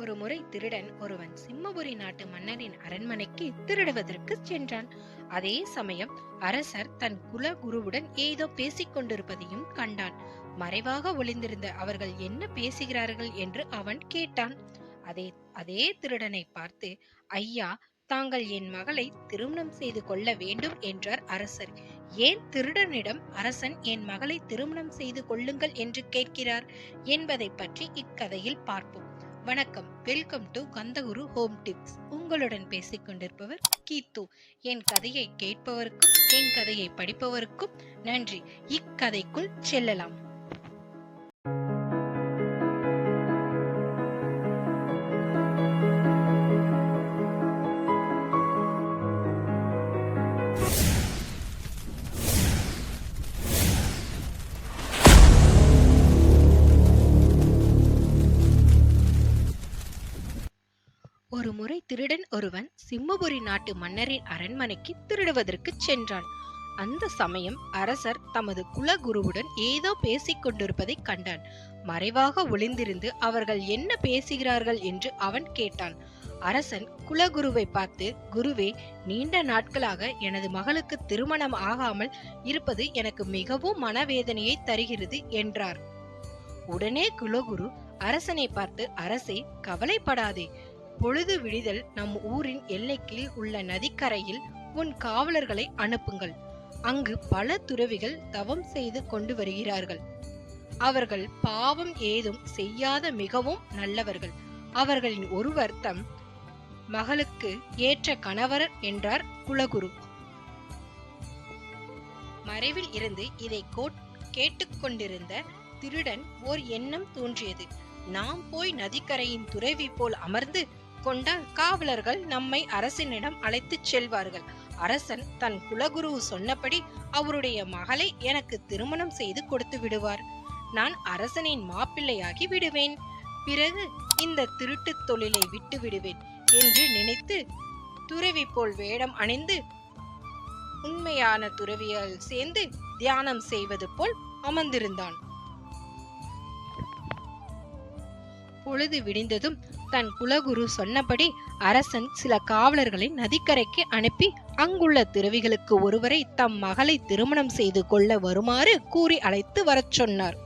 ஒரு முறை திருடன் ஒருவன் சிம்மபுரி நாட்டு மன்னரின் அரண்மனைக்கு திருடுவதற்கு சென்றான். அதே சமயம் அரசர் தன் குல குருவுடன் ஏதோ பேசிக் கொண்டிருப்பதையும் கண்டான். மறைவாக ஒளிந்திருந்த அவர்கள் என்ன பேசுகிறார்கள் என்று அவன் கேட்டான். அதே அதே திருடனை பார்த்து ஐயா தாங்கள் என் மகளை திருமணம் செய்து கொள்ள வேண்டும் என்றார் அரசர். ஏன் திருடனிடம் அரசன் என் மகளை திருமணம் செய்து கொள்ளுங்கள் என்று கேட்கிறார் என்பதை பற்றி இக்கதையில் பார்ப்போம். வணக்கம். Welcome to Kandaguru home tips உங்களுடன் பேசிக் கொண்டிருப்பவர் கீத்து. என் கதையை கேட்பவருக்கும் என் கதையை படிப்பவருக்கும் நன்றி. இக்கதைக்குள் செல்லலாம். திருடன் ஒருவன் சிம்மபுரி நாட்டு மன்னரின் அரண்மனைக்கு திருடுவதற்கு சென்றான். அந்த சமயம் அரசர் தமது குலகுருவுடன் ஏதோ பேசிக் கொண்டிருப்பதை கண்டான். மறைவாக ஒளிந்திருந்து அவர்கள் என்ன பேசுகிறார்கள் என்று அவன் கேட்டான். அரசன் குலகுருவை பார்த்து குருவே நீண்ட நாட்களாக எனது மகளுக்கு திருமணம் ஆகாமல் இருப்பது எனக்கு மிகவும் மனவேதனையை தருகிறது என்றார். உடனே குலகுரு அரசனை பார்த்து அரசே கவலைப்படாதே. பொழுது விடிதல் நம் ஊரின் எல்லைக்கு உள்ள நதிக்கரையில் உன் காவலர்களை அனுப்புங்கள். அங்கு பல துறவிகள் தவம் செய்து கொண்டு வருகிறார்கள். அவர்கள் பாவம் ஏதும் செய்யாத மிகவும் நல்லவர்கள். அவர்களின் ஒருவர் தம் மகளுக்கு ஏற்ற கணவர் என்றார் குலகுரு. மறைவில் இருந்து இதை கோட்- கேட்டுக்கொண்டிருந்த திருடன் ஓர் எண்ணம் தோன்றியது. நாம் போய் நதிக்கரையின் துறவி போல் அமர்ந்து கொண்டால் காவலர்கள் நம்மை அரசனிடம் அழைத்துச் செல்வார்கள். அரசன் தன் குலகுரு சொன்னபடி அவருடைய மகளை எனக்கு திருமணம் செய்து கொடுத்து விடுவார். நான் அரசனின் மாப்பிள்ளையாகி விடுவேன். பிறகு இந்த திருட்டுத் தொழிலை விட்டு விடுவேன் என்று நினைத்து துறவி போல் வேடம் அணிந்து உண்மையான துறவியால் சேர்ந்து தியானம் செய்வது போல் அமர்ந்திருந்தான். பொழுது விடிந்ததும் தன் குலகுரு சொன்னபடி அரசன் சில காவலர்களை நதிக்கரைக்கு அனுப்பி அங்குள்ள துறவிகளுக்கு ஒருவரை தம் மகளை திருமணம் செய்து கொள்ள வருமாறு கூறி அழைத்து வரச் சொன்னார்.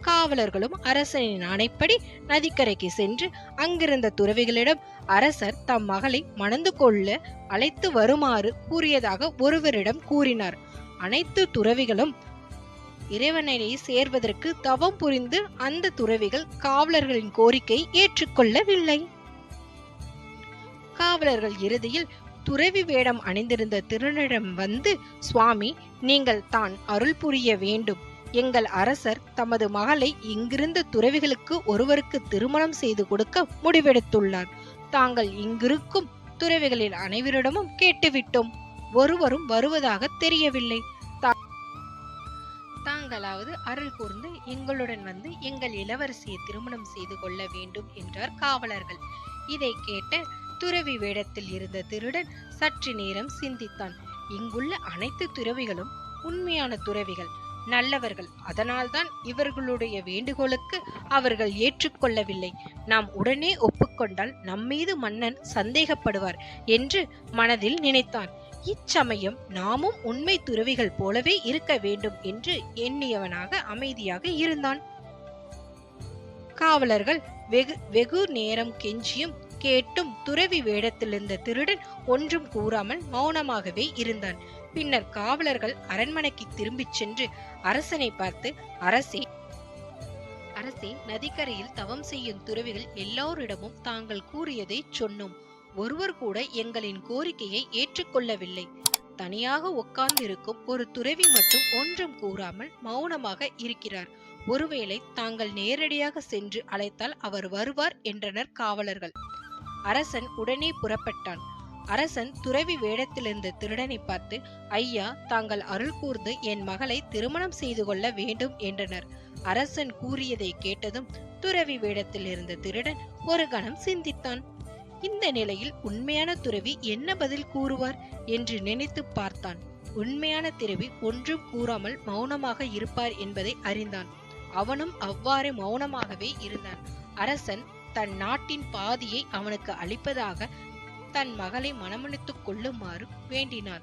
காவலர்களும் அரசனின் ஆணைப்படி நதிக்கரைக்கு சென்று அங்கிருந்த துறவிகளிடம் அரசர் தம் மகளை மணந்து கொள்ள அழைத்து வருமாறு கூறியதாக ஒருவரிடம் கூறினார். அனைத்து துறவிகளும் இறைவனை சேர்வதற்கு தவம் புரிந்து அந்த துறவிகள் காவலர்களின் கோரிக்கை ஏற்றுக்கொள்ளவில்லை. காவலர்கள் இறுதியில் துறவி வேடம் அணிந்திருந்த திருடனிடம் வந்து சுவாமி நீங்கள் தான் அருள் புரிய வேண்டும். எங்கள் அரசர் தமது மகளை இங்கிருந்த துறவிகளுக்கு ஒருவருக்கு திருமணம் செய்து கொடுக்க முடிவெடுத்துள்ளார். தாங்கள் இங்கிருக்கும் துறவிகளில் அனைவரிடமும் கேட்டுவிட்டோம். ஒருவரும் வருவதாக தெரியவில்லை. தா- அருள் கூர்ந்து எங்களுடன் வந்து எங்கள் இளவரசியை திருமணம் செய்து கொள்ள வேண்டும் என்றார் காவலர்கள். இதை கேட்ட துறவி வேடத்தில் இருந்த திருடன் சற்று நேரம் சிந்தித்தான். இங்குள்ள அனைத்து துறவிகளும் உண்மையான துறவிகள் நல்லவர்கள். அதனால்தான் இவர்களுடைய வேண்டுகோளுக்கு அவர்கள் ஏற்றுக்கொள்ளவில்லை. நாம் உடனே ஒப்புக்கொண்டால் நம்மீது மன்னன் சந்தேகப்படுவார் என்று மனதில் நினைத்தான். இச்சமயம் நாமும் உண்மை துறவிகள் போலவே இருக்க வேண்டும் என்று எண்ணியவனாக அமைதியாக இருந்தான். காவலர்கள் வெகு வெகு நேரம் கெஞ்சியும் கேட்டும் துறவி வேடத்தில் இருந்த திருடன் ஒன்றும் கூறாமல் மௌனமாகவே இருந்தான். பின்னர் காவலர்கள் அரண்மனைக்கு திரும்பிச் சென்று அரசனை பார்த்து அரசே அரசே நதிக்கரையில் தவம் செய்யும் துறவிகள் எல்லோரிடமும் தாங்கள் கூறியதை சொன்னோம். ஒருவர் கூட எங்களின் கோரிக்கையை ஏற்றுக்கொள்ளவில்லை. தனியாக உட்கார்ந்திருக்கும் ஒரு துறவி மட்டும் ஒன்றும் கூறாமல் மௌனமாக இருக்கிறார். ஒருவேளை தாங்கள் நேரடியாக சென்று அழைத்தால் அவர் வருவார் என்றனர் காவலர்கள். அரசன் உடனே புறப்பட்டான். அரசன் துறவி வேடத்திலிருந்த திருடனை பார்த்து ஐயா தாங்கள் அருள் கூர்ந்து என் மகளை திருமணம் செய்து கொள்ள வேண்டும் என்றனர். அரசன் கூறியதை கேட்டதும் துறவி வேடத்தில் இருந்த திருடன் ஒரு கணம் சிந்தித்தான். இந்த நிலையில் உண்மையான துறவி என்ன பதில் கூறுவார் என்று நினைத்து பார்த்தான். உண்மையான துறவி ஒன்றும் கூறாமல் மௌனமாக இருப்பார் என்பதை அறிந்தான். அவனும் அவ்வாறு மௌனமாகவே இருந்தான். அரசன் தன் நாட்டின் பாதியை அவனுக்கு அளிப்பதாக தன் மகளை மனமுடித்துக் கொள்ளுமாறு வேண்டினார்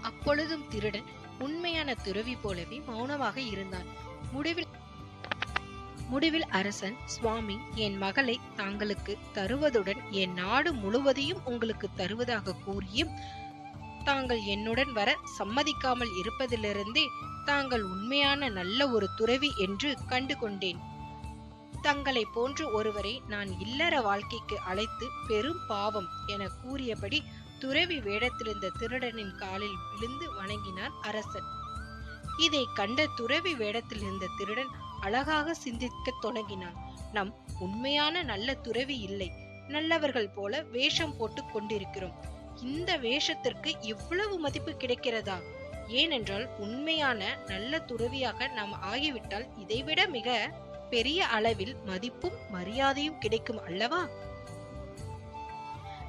அப்பொழுதும் திருடன் உண்மையான துறவி போலவே மௌனமாக இருந்தான். முடிவில் முடிவில் அரசன் சுவாமி என் மகளை தாங்களுக்கு தருவதுடன் என் நாடு முழுவதையும் உங்களுக்கு தருவதாக கூறியும் தாங்கள் என்னுடன் வர சம்மதிக்காமல் இருப்பதிலிருந்தே தாங்கள் உண்மையான நல்ல ஒரு துறவி என்று கண்டு கொண்டேன் தங்களை போன்ற ஒருவரை நான் இல்லற வாழ்க்கைக்கு அழைத்து பெரும் பாவம் என கூறியபடி துறவி வேடத்திலிருந்த திருடனின் காலில் விழுந்து வணங்கினார் அரசன். இதை கண்ட துறவி வேடத்தில் இருந்த திருடன் அழகாக சிந்திக்கத் தொடங்கினான். நம் உண்மையான நல்ல துறவி இல்லை. நல்லவர்கள் போல வேஷம் போட்டு கொண்டிருக்கிறோம். இந்த வேஷத்திற்கு இவ்வளவு மதிப்பு கிடைக்கிறதா? ஏனென்றால் உண்மையான நல்ல துறவியாக நாம் ஆகிவிட்டால் இதைவிட மிக பெரிய அளவில் மதிப்பும் மரியாதையும் கிடைக்கும் அல்லவா?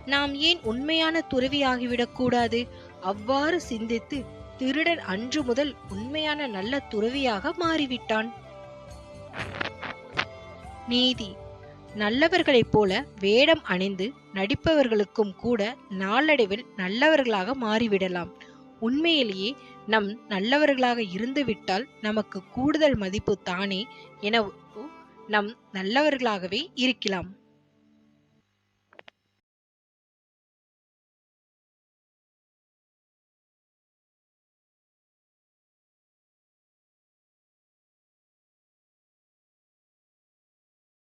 நாம் ஏன் உண்மையான துறவி ஆகிவிடக் கூடாது? அவ்வாறு சிந்தித்து திருடன் அன்று முதல் உண்மையான நல்ல துறவியாக மாறிவிட்டான். நீதி. நல்லவர்களைப் போல வேடம் அணிந்து நடிப்பவர்களுக்கும் கூட நாளடைவில் நல்லவர்களாக மாறிவிடலாம். உண்மையிலேயே நம் நல்லவர்களாக இருந்துவிட்டால் நமக்கு கூடுதல் மதிப்பு தானே என நம் நல்லவர்களாகவே இருக்கலாம்.